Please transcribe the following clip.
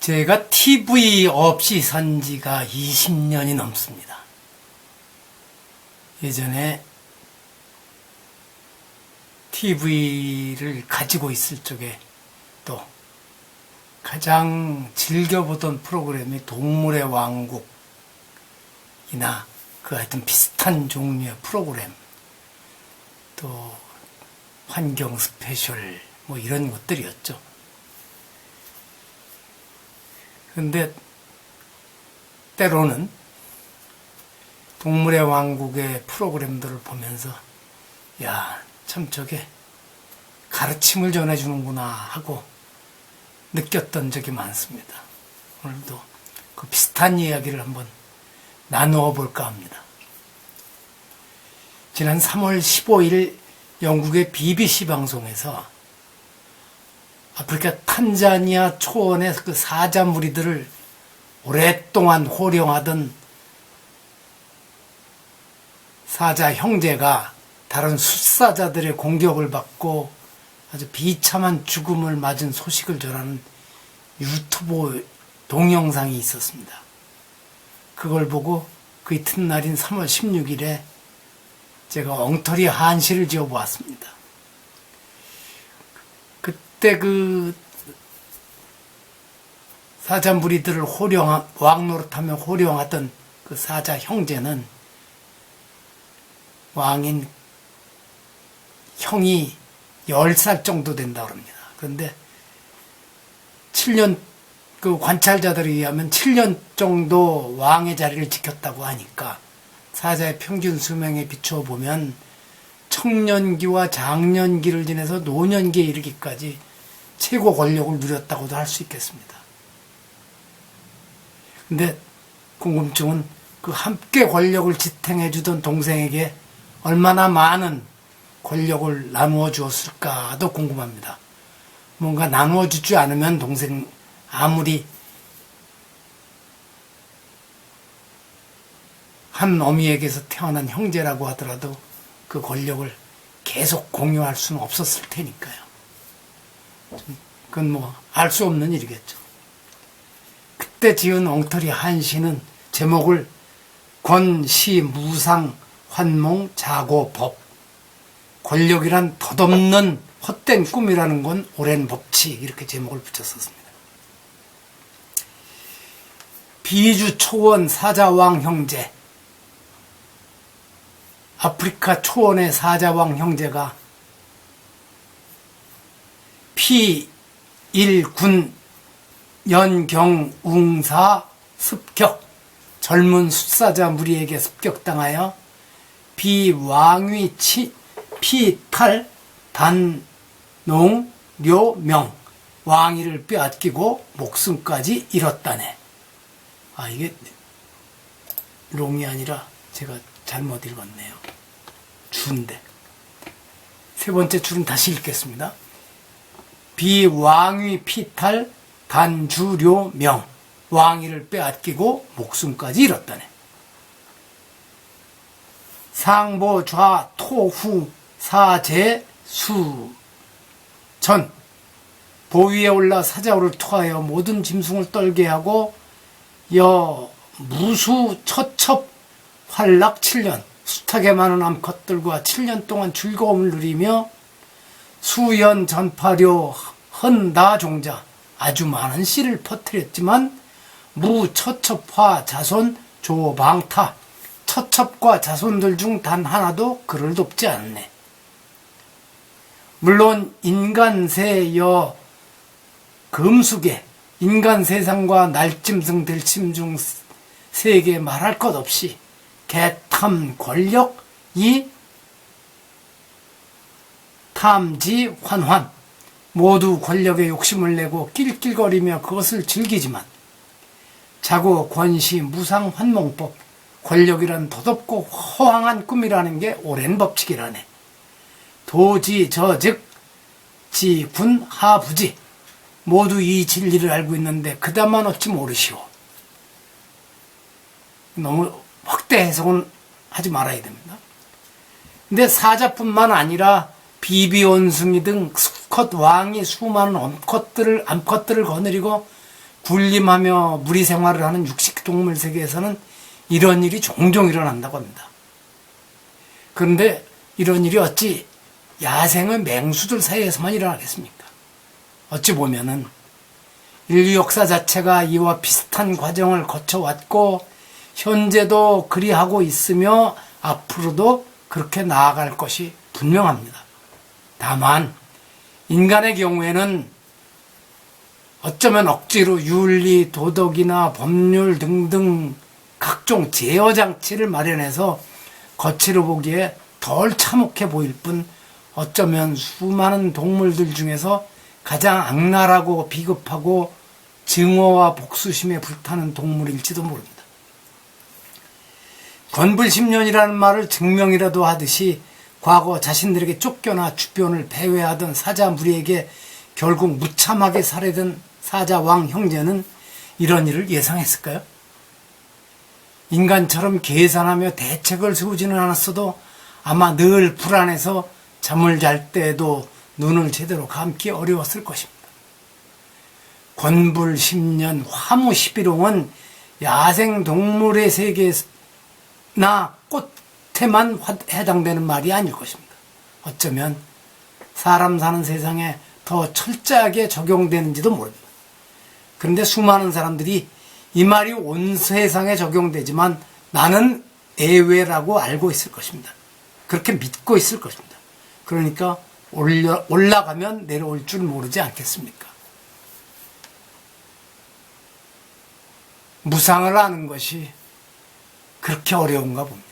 제가 TV 없이 산 지가 20년이 넘습니다. 예전에 TV를 가지고 있을 적에 또 가장 즐겨보던 프로그램이 동물의 왕국이나 그 하여튼 비슷한 종류의 프로그램 또 환경 스페셜 뭐 이런 것들이었죠. 근데 때로는 동물의 왕국의 프로그램들을 보면서 야, 참 저게 가르침을 전해주는구나 하고 느꼈던 적이 많습니다. 오늘도 그 비슷한 이야기를 한번 나누어 볼까 합니다. 지난 3월 15일 영국의 BBC 방송에서 아프리카 탄자니아 초원의 그 사자 무리들을 오랫동안 호령하던 사자 형제가 다른 숫사자들의 공격을 받고 아주 비참한 죽음을 맞은 소식을 전하는 유튜브 동영상이 있었습니다. 그걸 보고 그 이튿날인 3월 16일에 제가 엉터리 한시를 지어 보았습니다. 그때 그 사자 무리들을 호령 왕노릇하며 호령하던 그 사자 형제는 왕인 형이 10살 정도 된다 그럽니다. 그런데 7년 그 관찰자들에 의하면 7년 정도 왕의 자리를 지켰다고 하니까 사자의 평균 수명에 비추어 보면 청년기와 장년기를 지내서 노년기에 이르기까지 최고 권력을 누렸다고도 할 수 있겠습니다. 근데 궁금증은 그 함께 권력을 지탱해 주던 동생에게 얼마나 많은 권력을 나누어 주었을까도 궁금합니다. 뭔가 나누어 주지 않으면 동생 아무리 한 어미에게서 태어난 형제라고 하더라도 그 권력을 계속 공유할 수는 없었을 테니까요. 그건 뭐 알 수 없는 일이겠죠. 그때 지은 엉터리 한시는 제목을 권시 무상 환몽 자고 법 권력이란 덧없는 헛된 꿈이라는 건 오랜 법칙 이렇게 제목을 붙였었습니다. 비주 초원 사자왕 형제 아프리카 초원의 사자왕 형제가 P1군 연경웅사 습격 젊은 숫사자 무리에게 습격당하여 비왕위 치, 피탈 단농 료명 왕위를 빼앗기고 목숨까지 잃었다네. 아 이게 롱이 아니라 제가 잘못 읽었네요. 준데. 세 번째 줄은 다시 읽겠습니다. 비왕위 피탈 단주료명. 왕위를 빼앗기고 목숨까지 잃었다네. 상보 좌 토후 사제 수 전. 보위에 올라 사자우를 투하여 모든 짐승을 떨게 하고 여 무수 처첩 활락 7년. 숱하게 많은 암컷들과 7년 동안 즐거움을 누리며 수연 전파료 헌다 종자 아주 많은 씨를 퍼뜨렸지만 무처첩화 자손 조방타 처첩과 자손들 중 단 하나도 그를 돕지 않네. 물론 인간세여 금수계 인간 세상과 날짐승 들짐 중 세계 말할 것 없이 개탐 권력 이 탐지 환환 모두 권력에 욕심을 내고 낄낄거리며 그것을 즐기지만 자고 권시 무상 환몽법 권력이란 덧없고 허황한 꿈이라는 게 오랜 법칙이라네. 도지 저즉 지군 하부지 모두 이 진리를 알고 있는데 그다만 어찌 모르시오. 너무 확대 해석은 하지 말아야 됩니다. 근데 사자뿐만 아니라 비비 원숭이 등 수컷 왕이 수많은 암컷들을 암컷들을 거느리고 군림하며 무리 생활을 하는 육식 동물 세계에서는 이런 일이 종종 일어난다고 합니다. 그런데 이런 일이 어찌 야생의 맹수들 사이에서만 일어나겠습니까? 어찌 보면은 인류 역사 자체가 이와 비슷한 과정을 거쳐왔고 현재도 그리하고 있으며 앞으로도 그렇게 나아갈 것이 분명합니다. 다만 인간의 경우에는 어쩌면 억지로 윤리, 도덕이나 법률 등등 각종 제어 장치를 마련해서 거칠어 보기에 덜 참혹해 보일 뿐 어쩌면 수많은 동물들 중에서 가장 악랄하고 비겁하고 증오와 복수심에 불타는 동물일지도 모릅니다. 건불십년이라는 말을 증명이라도 하듯이 과거 자신들에게 쫓겨나 주변을 배회하던 사자 무리에게 결국 무참하게 살해된 사자 왕 형제는 이런 일을 예상했을까요? 인간처럼 계산하며 대책을 세우지는 않았어도 아마 늘 불안해서 잠을 잘 때에도 눈을 제대로 감기 어려웠을 것입니다. 권불 10년 화무 11홍은 야생 동물의 세계나 꽃 화- 해당되는 말이 아닐 것입니다. 어쩌면 사람 사는 세상에 더 철저하게 적용되는지도 모릅니다. 그런데 수많은 사람들이 이 말이 온 세상에 적용되지만 나는 예외라고 알고 있을 것입니다. 그렇게 믿고 있을 것입니다. 그러니까 올려, 올라가면 내려올 줄 모르지 않겠습니까? 무상을 아는 것이 그렇게 어려운가 봅니다.